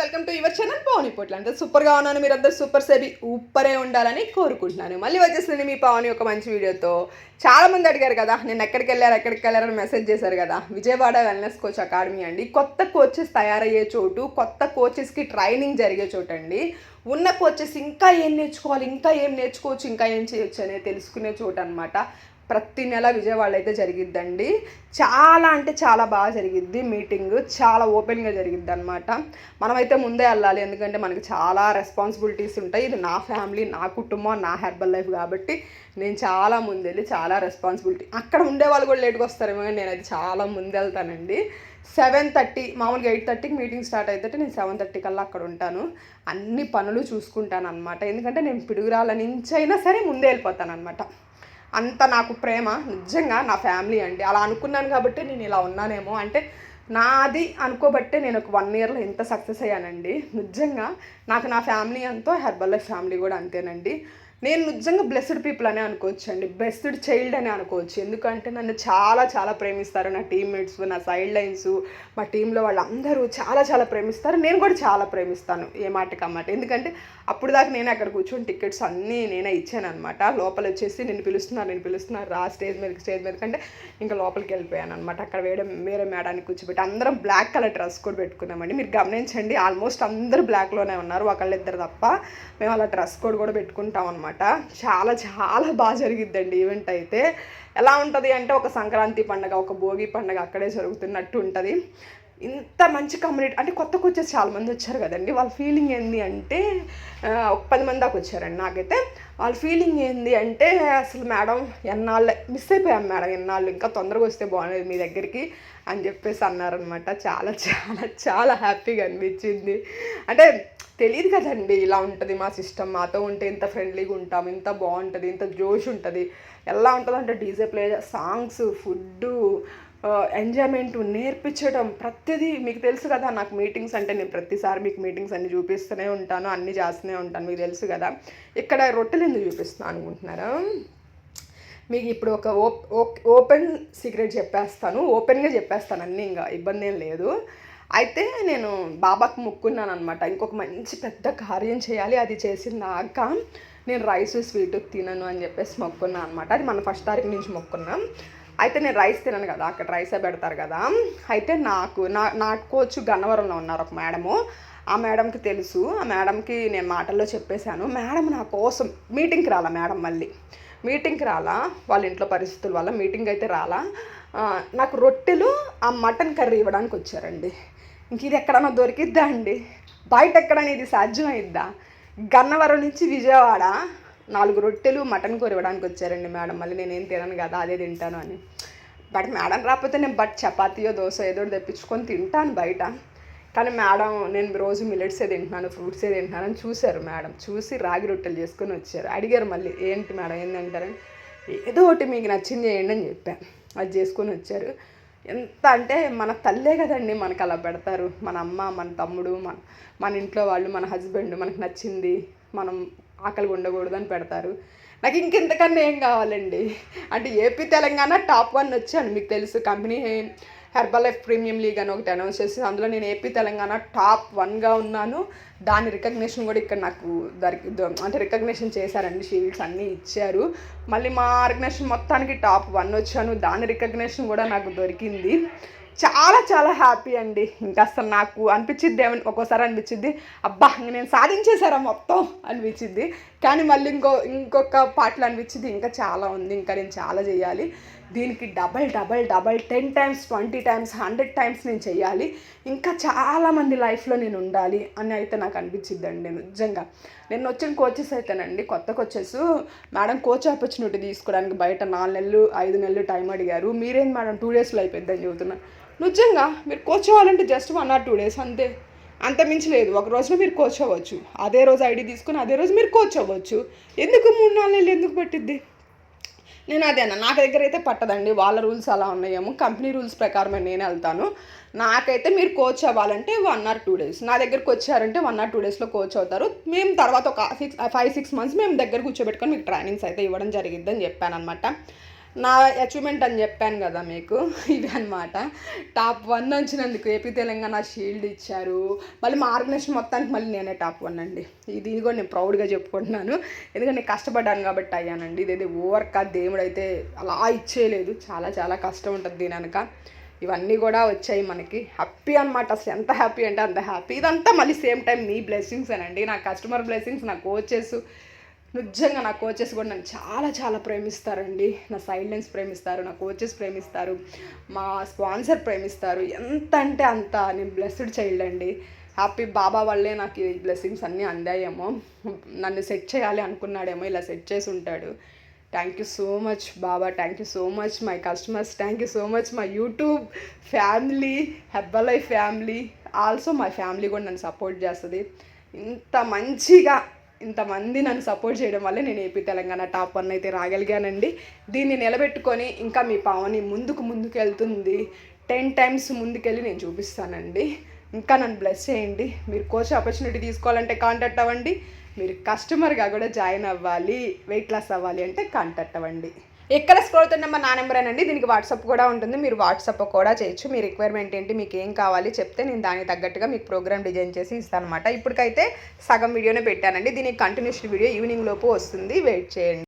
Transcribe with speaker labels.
Speaker 1: Welcome to your channel Pavani Potla అంటే సూపర్గా ఉన్నాను మీరందరూ సూపర్ సేబి ఊపరే ఉండాలని కోరుకుంటున్నాను. మళ్ళీ వచ్చేసింది మీ పవని ఒక మంచి వీడియోతో. చాలామంది అడిగారు కదా నేను ఎక్కడికి వెళ్ళారు ఎక్కడికి వెళ్ళారని మెసేజ్ చేశారు కదా. విజయవాడ వెల్నెస్ కోచ్ అకాడమీ అండి. కొత్త కోచెస్ తయారయ్యే చోటు కొత్త కోచెస్కి ట్రైనింగ్ జరిగే చోటు అండి. ఉన్న కోచెస్ ఇంకా ఏం నేర్చుకోవాలి ఇంకా ఏం నేర్చుకోవచ్చు ఇంకా ఏం చేయొచ్చు అనేది తెలుసుకునే చోటు అనమాట ప్రతి నెల విజయవాడ అయితే జరిగిద్దండి. చాలా అంటే చాలా బాగా జరిగిద్ది మీటింగ్. చాలా ఓపెన్గా జరిగిద్ది అనమాట మనమైతే ముందే వెళ్ళాలి ఎందుకంటే మనకి చాలా రెస్పాన్సిబిలిటీస్ ఉంటాయి. ఇది నా ఫ్యామిలీ నా కుటుంబం నా హెర్బల్ లైఫ్ కాబట్టి నేను చాలా ముందు వెళ్ళి చాలా రెస్పాన్సిబిలిటీ. అక్కడ ఉండే వాళ్ళు కూడా లేట్గా వస్తారేమో కానీ నేను అయితే చాలా ముందు వెళ్తానండి సెవెన్ థర్టీ మామూలుగా ఎయిట్ థర్టీకి మీటింగ్ స్టార్ట్ అయితే నేను సెవెన్ థర్టీ కల్లా అక్కడ ఉంటాను. అన్ని పనులు చూసుకుంటాను అనమాట ఎందుకంటే నేను పిడుగురాల నుంచి అయినా సరే ముందే వెళ్ళిపోతాను అనమాట అంత నాకు ప్రేమ నిజంగా నా ఫ్యామిలీ అండి. అలా అనుకున్నాను కాబట్టి నేను ఇలా ఉన్నానేమో. అంటే నాది అనుకోబట్టే నేను ఒక వన్ ఇయర్లో ఎంత సక్సెస్ అయ్యానండి. నిజంగా నాకు నా ఫ్యామిలీ అంతా హెర్బల్ లైఫ్ ఫ్యామిలీ కూడా అంతేనండి. నేను నిజంగా బ్లెస్డ్ పీపుల్ అనే అనుకోవచ్చు అండి బెస్డ్ చైల్డ్ అని అనుకోవచ్చు. ఎందుకంటే నన్ను చాలా చాలా ప్రేమిస్తారు నా టీమ్మేట్స్ నా సైడ్ లైన్స్ మా టీంలో వాళ్ళందరూ చాలా చాలా ప్రేమిస్తారు. నేను కూడా చాలా ప్రేమిస్తాను ఏ మాటకి అన్నమాట ఎందుకంటే అప్పుడు దాకా నేను అక్కడ కూర్చొని టికెట్స్ అన్నీ నేనే ఇచ్చాను అనమాట లోపల వచ్చేసి నేను పిలుస్తున్నారు నేను పిలుస్తున్నారు రా స్టేజ్ మీదకి స్టేజ్ మీద కంటే ఇంకా లోపలికి వెళ్ళిపోయాను అనమాట అక్కడ వేరే వేరే మేడానికి కూర్చోబెట్టి అందరం బ్లాక్ కలర్ డ్రెస్ కోడ్ పెట్టుకున్నామండి. మీరు గమనించండి ఆల్మోస్ట్ అందరూ బ్లాక్లోనే ఉన్నారు ఒకళ్ళిద్దరు తప్ప. మేము అలా డ్రెస్ కోడ్ కూడా పెట్టుకుంటాం అనమాట చాలా చాలా బాగా జరిగిద్దండి ఈవెంట్ అయితే. ఎలా ఉంటుంది అంటే ఒక సంక్రాంతి పండగ ఒక భోగి పండగ అక్కడే జరుగుతున్నట్టు ఉంటుంది. ఇంత మంచి కమ్యూనిటీ అంటే కొత్తకు వచ్చేసి చాలామంది వచ్చారు కదండి. వాళ్ళ ఫీలింగ్ ఏంది అంటే ఒక పది మంది దాకా వచ్చారండి నాకైతే. వాళ్ళ ఫీలింగ్ ఏంది అంటే అసలు మేడం ఎన్నాళ్ళు మిస్ అయిపోయాం మేడం ఎన్నాళ్ళు ఇంకా తొందరగా వస్తే బాగుండేది మీ దగ్గరికి అని చెప్పేసి అన్నారనమాట చాలా చాలా చాలా హ్యాపీగా అనిపించింది. అంటే తెలియదు కదండి ఇలా ఉంటుంది మా సిస్టమ్ మాతో ఉంటే ఇంత ఫ్రెండ్లీగా ఉంటాం ఇంత బాగుంటుంది ఇంత జోష్ ఉంటుంది. ఎలా ఉంటుందంటే DJ play songs food enjoyment నేర్పించడం ప్రతిదీ మీకు తెలుసు కదా నాకు మీటింగ్స్ అంటే నేను ప్రతిసారి మీకు మీటింగ్స్ అన్ని చూపిస్తూనే ఉంటాను అన్నీ చేస్తూనే ఉంటాను మీకు తెలుసు కదా. ఇక్కడ రొట్టెలు ఎందుకు చూపిస్తున్నాను అనుకుంటున్నారా? మీకు ఇప్పుడు ఒక ఓపెన్ సీక్రెట్ చెప్పేస్తాను ఓపెన్గా చెప్పేస్తాను అన్నీ ఇంకా ఇబ్బంది ఏం లేదు. అయితే నేను బాబాకు మొక్కున్నాను అనమాట ఇంకొక మంచి పెద్ద కార్యం చేయాలి అది చేసినాక నేను రైస్ స్వీట్ తినను అని చెప్పేసి మొక్కున్నాను అనమాట అది మన ఫస్ట్ తారీఖు నుంచి మొక్కున్నాం. అయితే నేను రైస్ తినను కదా అక్కడ రైసే పెడతారు కదా. అయితే నాకు నా నాకు కోచ్ గన్నవరంలో ఉన్నారు ఒక మేడము. ఆ మేడంకి తెలుసు ఆ మేడంకి నేను మాటల్లో చెప్పేశాను. మేడం నా కోసం మీటింగ్కి రాలా మేడం మళ్ళీ. మీటింగ్కి రాలా వాళ్ళ ఇంట్లో పరిస్థితుల వల్ల మీటింగ్ అయితే రాలా. నాకు రొట్టెలు ఆ మటన్ కర్రీ ఇవ్వడానికి వచ్చారండి. ఇంక ఇది ఎక్కడన్నా దొరికిద్దా అండి? బయట ఎక్కడైనా ఇది సాధ్యమైద్దా? గన్నవరం నుంచి విజయవాడ నాలుగు రొట్టెలు మటన్ కూర ఇవ్వడానికి వచ్చారండి మేడం. మళ్ళీ నేనేం తినను కదా అదే తింటాను అని. బట్ మేడం రాకపోతే నేను బట్ చపాతీయో దోశ ఏదో తెప్పించుకొని తింటాను బయట. కానీ మేడం నేను రోజు మిల్లెట్సే తింటున్నాను ఫ్రూట్సే తింటున్నాను అని చూశారు మేడం. చూసి రాగి రొట్టెలు చేసుకొని వచ్చారు. అడిగారు మళ్ళీ ఏంటి మేడం ఏంటంటారని ఏదో ఒకటి మీకు నచ్చింది చేయండి అని చెప్పాను అది చేసుకొని వచ్చారు. ఎంత అంటే మన తల్లే కదండి మనకు అలా పెడతారు. మన అమ్మ మన తమ్ముడు మన మన ఇంట్లో వాళ్ళు మన హస్బెండ్ మనకు నచ్చింది. మనం ఆకలిగా ఉండకూడదు అని పెడతారు. నాకు ఇంకెంతకన్నా ఏం కావాలండి? అంటే ఏపీ తెలంగాణ టాప్ వన్ వచ్చాను. మీకు తెలుసు company Herbalife premium league అని ఒకటి అనౌన్స్ చేసి అందులో నేను ఏపీ తెలంగాణ టాప్ వన్గా ఉన్నాను. దాని రికగ్నేషన్ కూడా ఇక్కడ నాకు దొరికి అంటే రికగ్నేషన్ చేశారండి. షీల్డ్స్ అన్నీ ఇచ్చారు. మళ్ళీ మా ఆర్గనైజేషన్ మొత్తానికి టాప్ వన్ వచ్చాను. దాని రికగ్నేషన్ కూడా నాకు దొరికింది. చాలా చాలా హ్యాపీ అండి. ఇంకా అసలు నాకు అనిపించింది ఏమని ఒక్కోసారి అనిపించింది అబ్బా నేను సాధించేశారా మొత్తం అనిపించింది కానీ మళ్ళీ ఇంకో ఇంకొక పాటలు అనిపించింది ఇంకా చాలా ఉంది ఇంకా నేను చాలా చేయాలి. దీనికి double double double ten times twenty times hundred times నేను చేయాలి ఇంకా చాలామంది లైఫ్లో నేను ఉండాలి అని అయితే నాకు అనిపించిందండి నిజంగా. నేను వచ్చిన కోచెస్ అయితేనండి కొత్త కోచెస్. మేడం కోచ్ ఆపర్చునిటీ తీసుకోవడానికి బయట నాలుగు నెలలు ఐదు నెలలు టైం అడిగారు. మీరేం మేడం టూ డేస్లో అయిపోద్దని చెబుతున్నా. నిజంగా మీరు కోచ్ అవ్వాలంటే just one or two days అంతే. అంత మించి లేదు. ఒక రోజులో మీరు కోచ్ అవ్వచ్చు. అదే రోజు ఐడి తీసుకుని అదే రోజు మీరు కోచ్ అవ్వచ్చు. ఎందుకు మూడు నాలుగు నెలలు ఎందుకు పట్టిద్ది? నేను అదే అన్న నాకు దగ్గర అయితే పట్టదండి. వాళ్ళ రూల్స్ అలా ఉన్నాయేమో కంపెనీ రూల్స్ ప్రకారమే నేను వెళ్తాను. నాకైతే మీరు కోచ్ అవ్వాలంటే వన్ ఆర్ టూ డేస్. నా దగ్గరకు వచ్చారంటే వన్ ఆర్ టూ డేస్లో కోచ్ అవుతారు. మేము తర్వాత ఒక సిక్స్ ఫైవ్ సిక్స్ మంత్స్ మేము దగ్గర కూర్చోబెట్టుకొని మీకు ట్రైనింగ్స్ అయితే ఇవ్వడం జరిగిద్దని చెప్పాను అనమాట నా అచీవ్మెంట్ అని చెప్పాను కదా మీకు. ఇవి అనమాట టాప్ వన్ వచ్చినందుకు ఏపీ తెలంగాణ షీల్డ్ ఇచ్చారు. మళ్ళీ మా ఆర్గనైజేషన్ మొత్తానికి మళ్ళీ నేనే టాప్ వన్ అండి. ఇది ఇది కూడా నేను ప్రౌడ్గా చెప్పుకుంటున్నాను. ఎందుకంటే నేను కష్టపడ్డాను కాబట్టి అయ్యానండి. ఇదైతే ఓవర్ కా దేవుడు అయితే అలా ఇచ్చేయలేదు. చాలా చాలా కష్టం ఉంటుంది దీని వెనక. ఇవన్నీ కూడా వచ్చాయి మనకి. హ్యాపీ అనమాట అసలు ఎంత హ్యాపీ అంటే అంత హ్యాపీ ఇదంతా మళ్ళీ సేమ్ టైం మీ బ్లెస్సింగ్స్ అనండి. నా కస్టమర్ బ్లెస్సింగ్స్ నా కోచెస్ నిజంగా నా కోచెస్ కూడా నన్ను చాలా చాలా ప్రేమిస్తారండి. నా సైలెన్స్ ప్రేమిస్తారు నా కోచెస్ ప్రేమిస్తారు మా స్పాన్సర్ ప్రేమిస్తారు. ఎంత అంటే అంత. నేను బ్లెస్డ్ చైల్డ్ అండి. హ్యాపీ బాబా వల్లే నాకు ఈ బ్లెస్సింగ్స్ అన్నీ అందాయేమో. నన్ను సెట్ చేయాలి అనుకున్నాడేమో ఇలా సెట్ చేసి ఉంటాడు. Thank you so much Baba. Thank you so much my customers thank you so much my YouTube family Herbalife family also my family కూడా నన్ను సపోర్ట్ చేస్తుంది. ఇంత మంచిగా ఇంతమంది నన్ను సపోర్ట్ చేయడం వల్ల నేను ఏపీ తెలంగాణ టాప్ వన్ అయితే రాగలిగానండి. దీన్ని నిలబెట్టుకొని ఇంకా మీ పావని ముందుకు ముందుకు వెళ్తుంది టెన్ టైమ్స్ ముందుకెళ్ళి నేను చూపిస్తానండి. ఇంకా నన్ను బ్లెస్ చేయండి. మీరు కోచ్ ఆపర్చునిటీ తీసుకోవాలంటే కాంటాక్ట్ అవ్వండి. మీరు కస్టమర్గా కూడా జాయిన్ అవ్వాలి వెయిట్ లాస్ అవ్వాలి అంటే కాంటాక్ట్ అవ్వండి. ఎక్కడ స్క్రోల్ అవుతున్న నెంబర్ నా నెంబర్ అండి దీనికి వాట్సాప్ కూడా ఉంటుంది. మీరు వాట్సాప్ కూడా చేయొచ్చు. మీ రిక్వైర్మెంట్ ఏంటి? మీకు ఏం కావాలి చెప్తే నేను దానికి తగ్గట్టుగా మీకు ప్రోగ్రామ్ డిజైన్ చేసి ఇస్తాను అనమాట ఇప్పటికైతే సగం వీడియోనే పెట్టానండి. దీనికి కంటిన్యూషన్ వీడియో ఈవినింగ్ లోపు వస్తుంది. వెయిట్ చేయండి.